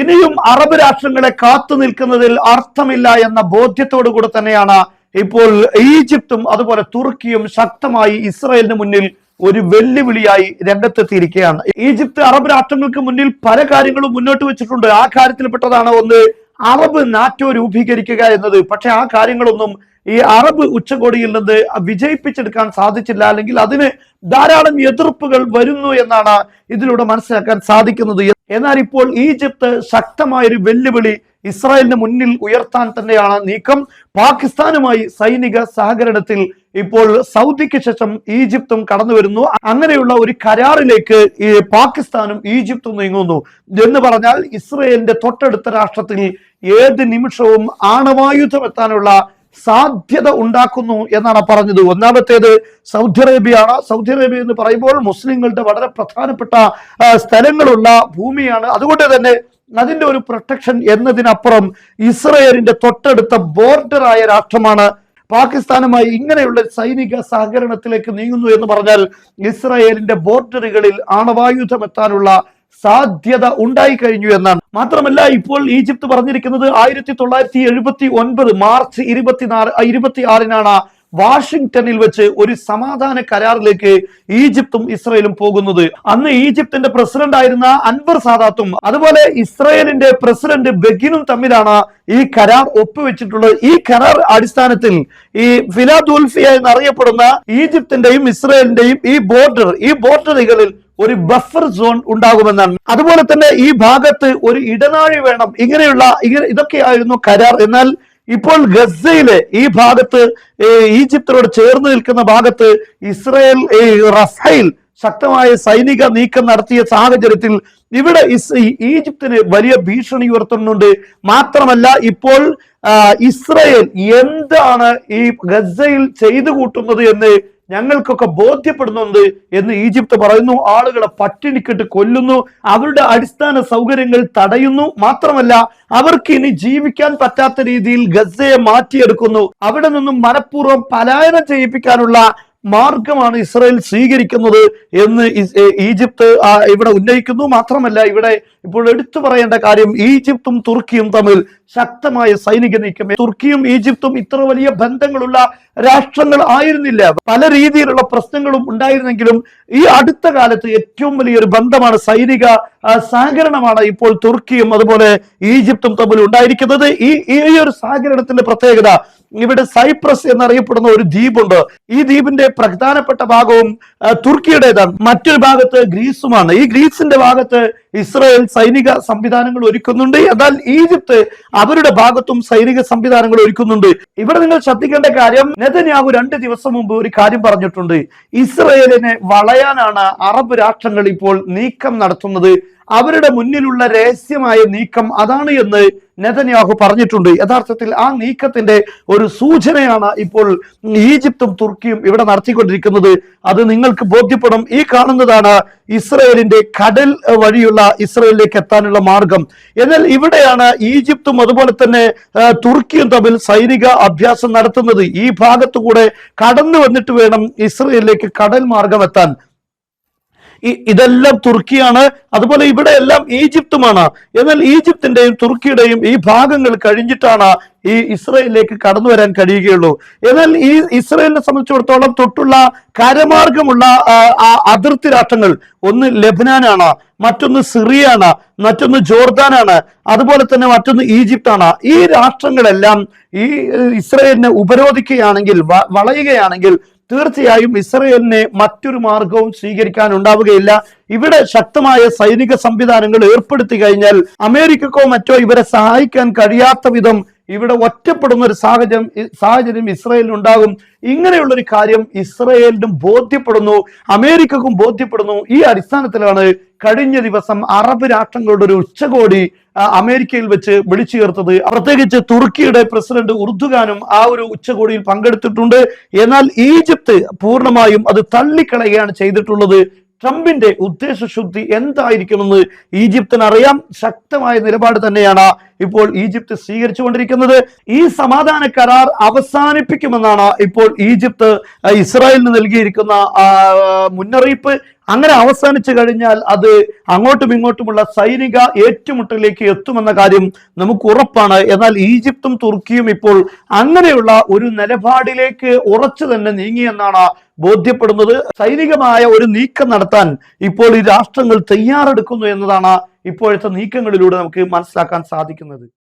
ഇനിയും അറബ് രാഷ്ട്രങ്ങളെ കാത്തു നിൽക്കുന്നതിൽ അർത്ഥമില്ല എന്ന ബോധ്യത്തോടു കൂടെ തന്നെയാണ് ഇപ്പോൾ ഈജിപ്തും അതുപോലെ തുർക്കിയും ശക്തമായി ഇസ്രായേലിന് മുന്നിൽ ഒരു വെല്ലുവിളിയായി രംഗത്തെത്തിയിരിക്കുകയാണ്. ഈജിപ്ത് അറബ് രാഷ്ട്രങ്ങൾക്ക് മുന്നിൽ പല കാര്യങ്ങളും മുന്നോട്ട് വെച്ചിട്ടുണ്ട്. ആ കാര്യത്തിൽപ്പെട്ടതാണ് ഒന്ന് അറബ് നാറ്റോ രൂപീകരിക്കുക എന്നത്. പക്ഷെ ആ കാര്യങ്ങളൊന്നും ഈ അറബ് ഉച്ചകോടിയിൽ നിന്ന് വിജയിപ്പിച്ചെടുക്കാൻ സാധിച്ചില്ല അല്ലെങ്കിൽ അതിന് ധാരാളം എതിർപ്പുകൾ വരുന്നു എന്നാണ് ഇതിലൂടെ മനസ്സിലാക്കാൻ സാധിക്കുന്നത്. എന്നാൽ ഇപ്പോൾ ഈജിപ്ത് ശക്തമായ ഒരു വെല്ലുവിളി ഇസ്രായേലിന് മുന്നിൽ ഉയർത്താൻ തന്നെയാണ് നീക്കം. പാകിസ്ഥാനുമായി സൈനിക സഹകരണത്തിൽ ഇപ്പോൾ സൗദിക്ക് ശേഷം ഈജിപ്തും കടന്നു വരുന്നു. അങ്ങനെയുള്ള ഒരു കരാറിലേക്ക് ഈ പാകിസ്ഥാനും ഈജിപ്തും നീങ്ങുന്നു എന്ന് പറഞ്ഞാൽ ഇസ്രയേലിന്റെ തൊട്ടടുത്ത രാഷ്ട്രത്തിൽ ഏത് നിമിഷവും ആണവായുധം എത്താനുള്ള സാധ്യത ഉണ്ടാക്കുന്നു എന്നാണ് പറഞ്ഞത്. ഒന്നാമത്തേത് സൗദി അറേബ്യയാണ് സൗദി അറേബ്യ എന്ന് പറയുമ്പോൾ മുസ്ലിങ്ങളുടെ വളരെ പ്രധാനപ്പെട്ട സ്ഥലങ്ങളുള്ള ഭൂമിയാണ്. അതുകൊണ്ട് തന്നെ അതിന്റെ ഒരു പ്രൊട്ടക്ഷൻ എന്നതിനപ്പുറം ഇസ്രയേലിന്റെ തൊട്ടടുത്ത ബോർഡറായ രാഷ്ട്രമാണ് പാകിസ്ഥാനുമായി ഇങ്ങനെയുള്ള സൈനിക സഹകരണത്തിലേക്ക് നീങ്ങുന്നു എന്ന് പറഞ്ഞാൽ ഇസ്രായേലിന്റെ ബോർഡറുകളിൽ ആണവായുധം എത്താനുള്ള സാധ്യത ഉണ്ടായി കഴിഞ്ഞു എന്നാണ്. മാത്രമല്ല ഇപ്പോൾ ഈജിപ്ത് പറഞ്ഞിരിക്കുന്നത് ആയിരത്തി തൊള്ളായിരത്തി എഴുപത്തി ഒൻപത് മാർച്ച് ഇരുപത്തിനാല് ഇരുപത്തി ആറിനാണ് വാഷിംഗ്ടണിൽ വെച്ച് ഒരു സമാധാന കരാറിലേക്ക് ഈജിപ്തും ഇസ്രയേലും പോകുന്നത്. അന്ന് ഈജിപ്തിന്റെ പ്രസിഡന്റ് ആയിരുന്ന അൻവർ സാദാത്തും അതുപോലെ ഇസ്രയേലിന്റെ പ്രസിഡന്റ് ബെഗിനും തമ്മിലാണ് ഈ കരാർ ഒപ്പുവെച്ചിട്ടുള്ളത്. ഈ കരാർ അടിസ്ഥാനത്തിൽ ഈ ഫിലാദുൽഫിയ എന്നറിയപ്പെടുന്ന ഈജിപ്തിന്റെയും ഇസ്രയേലിന്റെയും ഈ ബോർഡർ ഈ ബോർഡറുകളിൽ ഒരു ബഫർ സോൺ ഉണ്ടാകുമെന്നാണ്. അതുപോലെ തന്നെ ഈ ഭാഗത്ത് ഒരു ഇടനാഴി വേണം. ഇങ്ങനെയുള്ള ഇങ്ങനെ ഇതൊക്കെയായിരുന്നു കരാർ. എന്നാൽ ഇപ്പോൾ ഗസയിലെ ഈ ഭാഗത്ത് ഈജിപ്തിനോട് ചേർന്ന് നിൽക്കുന്ന ഭാഗത്ത് ഇസ്രയേൽ റഫൈൽ ശക്തമായ സൈനിക നീക്കം നടത്തിയ സാഹചര്യത്തിൽ ഇവിടെ ഈജിപ്തിന് വലിയ ഭീഷണി ഉയർത്തുന്നുണ്ട്. മാത്രമല്ല ഇപ്പോൾ ഇസ്രയേൽ എന്താണ് ഈ ഗസയിൽ ചെയ്തു കൂട്ടുന്നത് എന്ന് ഞങ്ങൾക്കൊക്കെ ബോധ്യപ്പെടുന്നുണ്ട് എന്ന് ഈജിപ്ത് പറയുന്നു. ആളുകളെ പട്ടിണിക്കിട്ട് കൊല്ലുന്നു. അവരുടെ അടിസ്ഥാന സൗകര്യങ്ങൾ തടയുന്നു. മാത്രമല്ല അവർക്ക് ഇനി ജീവിക്കാൻ പറ്റാത്ത രീതിയിൽ ഗസയെ മാറ്റിയെടുക്കുന്നു. അവിടെ നിന്നും മനഃപൂർവം പലായനം ചെയ്യിപ്പിക്കാനുള്ള മാർഗമാണ് ഇസ്രായേൽ സ്വീകരിക്കുന്നത് എന്ന് ഈജിപ്ത് ഇവിടെ ഉന്നയിക്കുന്നു. മാത്രമല്ല ഇവിടെ ഇപ്പോൾ എടുത്തു പറയേണ്ട കാര്യം ഈജിപ്തും തുർക്കിയും തമ്മിൽ ശക്തമായ സൈനിക നീക്കം. തുർക്കിയും ഈജിപ്തും ഇത്ര വലിയ ബന്ധങ്ങളുള്ള രാഷ്ട്രങ്ങൾ ആയിരുന്നില്ല. പല രീതിയിലുള്ള പ്രശ്നങ്ങളും ഉണ്ടായിരുന്നെങ്കിലും ഈ അടുത്ത കാലത്ത് ഏറ്റവും വലിയൊരു ബന്ധമാണ് സൈനിക സഹകരണമാണ് ഇപ്പോൾ തുർക്കിയും അതുപോലെ ഈജിപ്തും തമ്മിൽ ഉണ്ടായിരിക്കുന്നത്. ഈ ഈ ഒരു സഹകരണത്തിന്റെ പ്രത്യേകത ഇവിടെ സൈപ്രസ് എന്നറിയപ്പെടുന്ന ഒരു ദ്വീപുണ്ട്. ഈ ദ്വീപിന്റെ പ്രധാനപ്പെട്ട ഭാഗവും തുർക്കിയുടേതാണ്. മറ്റൊരു ഭാഗത്ത് ഗ്രീസുമാണ്. ഈ ഗ്രീസിന്റെ ഭാഗത്ത് ഇസ്രായേൽ സൈനിക സംവിധാനങ്ങൾ ഒരുക്കുന്നുണ്ട്. എന്നാൽ ഈജിപ്ത് അവരുടെ ഭാഗത്തും സൈനിക സംവിധാനങ്ങൾ ഒരുക്കുന്നുണ്ട്. ഇവിടെ നിങ്ങൾ ശ്രദ്ധിക്കേണ്ട കാര്യം നെതന്യാഹു രണ്ട് ദിവസം മുമ്പ് ഒരു കാര്യം പറഞ്ഞിട്ടുണ്ട്. ഇസ്രയേലിനെ വളയാനാണ് അറബ് രാഷ്ട്രങ്ങൾ ഇപ്പോൾ നീക്കം നടത്തുന്നത്. അവരുടെ മുന്നിലുള്ള രഹസ്യമായ നീക്കം അതാണ് എന്ന് നെതന്യാഹു പറഞ്ഞിട്ടുണ്ട്. യഥാർത്ഥത്തിൽ ആ നീക്കത്തിന്റെ ഒരു സൂചനയാണ് ഇപ്പോൾ ഈജിപ്തും തുർക്കിയും ഇവിടെ നടത്തിക്കൊണ്ടിരിക്കുന്നത്. അത് നിങ്ങൾക്ക് ബോധ്യപ്പെടും. ഈ കാണുന്നതാണ് ഇസ്രയേലിന്റെ കടൽ അഹ്, ഇസ്രയേലിലേക്ക് എത്താനുള്ള മാർഗം. എന്നാൽ ഇവിടെയാണ് ഈജിപ്തും അതുപോലെ തന്നെ തുർക്കിയും തമ്മിൽ സൈനിക അഭ്യാസം നടത്തുന്നത്. ഈ ഭാഗത്തു കൂടെ കടന്നു വന്നിട്ട് വേണം ഇസ്രയേലിലേക്ക് കടൽ മാർഗം എത്താൻ. ഇതെല്ലാം തുർക്കിയാണ്. അതുപോലെ ഇവിടെ എല്ലാം ഈജിപ്തുമാണ്. എന്നാൽ ഈജിപ്തിന്റെയും തുർക്കിയുടെയും ഈ ഭാഗങ്ങൾ കഴിഞ്ഞിട്ടാണ് ഈ ഇസ്രയേലിലേക്ക് കടന്നു വരാൻ കഴിയുകയുള്ളൂ. എന്നാൽ ഈ ഇസ്രയേലിനെ സംബന്ധിച്ചിടത്തോളം തൊട്ടുള്ള കരമാർഗമുള്ള അതിർത്തി രാഷ്ട്രങ്ങൾ ഒന്ന് ലബനാനാണ് മറ്റൊന്ന് സിറിയാണ് മറ്റൊന്ന് ജോർദാനാണ് അതുപോലെ തന്നെ മറ്റൊന്ന് ഈജിപ്താണ്. ഈ രാഷ്ട്രങ്ങളെല്ലാം ഈ ഇസ്രയേലിനെ ഉപരോധിക്കുകയാണെങ്കിൽ വളയുകയാണെങ്കിൽ തീർച്ചയായും ഇസ്രയേലിനെ മറ്റൊരു മാർഗവും സ്വീകരിക്കാൻ ഉണ്ടാവുകയില്ല ഇവിടെ ശക്തമായ സൈനിക സംവിധാനങ്ങൾ ഏർപ്പെടുത്തി കഴിഞ്ഞാൽ അമേരിക്കക്കോ മറ്റോ ഇവരെ സഹായിക്കാൻ കഴിയാത്ത വിധം ഇവിടെ ഒറ്റപ്പെടുന്ന ഒരു സാഹചര്യം സാഹചര്യം ഇസ്രയേലിന് ഉണ്ടാകും. ഇങ്ങനെയുള്ള ഒരു കാര്യം ഇസ്രയേലിനും ബോധ്യപ്പെടുന്നു. അമേരിക്കക്കും ബോധ്യപ്പെടുന്നു. ഈ അടിസ്ഥാനത്തിലാണ് കഴിഞ്ഞ ദിവസം അറബ് രാഷ്ട്രങ്ങളുടെ ഒരു ഉച്ചകോടി അമേരിക്കയിൽ വെച്ച് വിളിച്ചു ചേർത്തത്. പ്രത്യേകിച്ച് തുർക്കിയുടെ പ്രസിഡന്റ് ഉർദുഖാനും ആ ഒരു ഉച്ചകോടിയിൽ പങ്കെടുത്തിട്ടുണ്ട്. എന്നാൽ ഈജിപ്ത് പൂർണമായും അത് തള്ളിക്കളയുകയാണ് ചെയ്തിട്ടുള്ളത്. ട്രംപിന്റെ ഉദ്ദേശശുദ്ധി എന്തായിരിക്കുമെന്ന് ഈജിപ്തിന് അറിയാം ശക്തമായ നിലപാട് തന്നെയാണ് ഇപ്പോൾ ഈജിപ്ത് സ്വീകരിച്ചുകൊണ്ടിരിക്കുന്നത്. ഈ സമാധാന കരാർ അവസാനിപ്പിക്കുമെന്നാണ് ഇപ്പോൾ ഈജിപ്ത് ഇസ്രായേലിന് നൽകിയിരിക്കുന്ന മുന്നറിയിപ്പ്. അങ്ങനെ അവസാനിച്ചു കഴിഞ്ഞാൽ അത് അങ്ങോട്ടും ഇങ്ങോട്ടുമുള്ള സൈനിക ഏറ്റുമുട്ടലിലേക്ക് എത്തുമെന്ന കാര്യം നമുക്ക് ഉറപ്പാണ്. എന്നാൽ ഈജിപ്തും തുർക്കിയും ഇപ്പോൾ അങ്ങനെയുള്ള ഒരു നിലപാടിലേക്ക് ഉറച്ചു തന്നെ നീങ്ങിയെന്നാണ് ബോധ്യപ്പെടുന്നത്. സൈനികമായ ഒരു നീക്കം നടത്താൻ ഇപ്പോൾ ഈ രാഷ്ട്രങ്ങൾ തയ്യാറെടുക്കുന്നു എന്നതാണ് ഇപ്പോഴത്തെ നീക്കങ്ങളിലൂടെ നമുക്ക് മനസ്സിലാക്കാൻ സാധിക്കുന്നത്.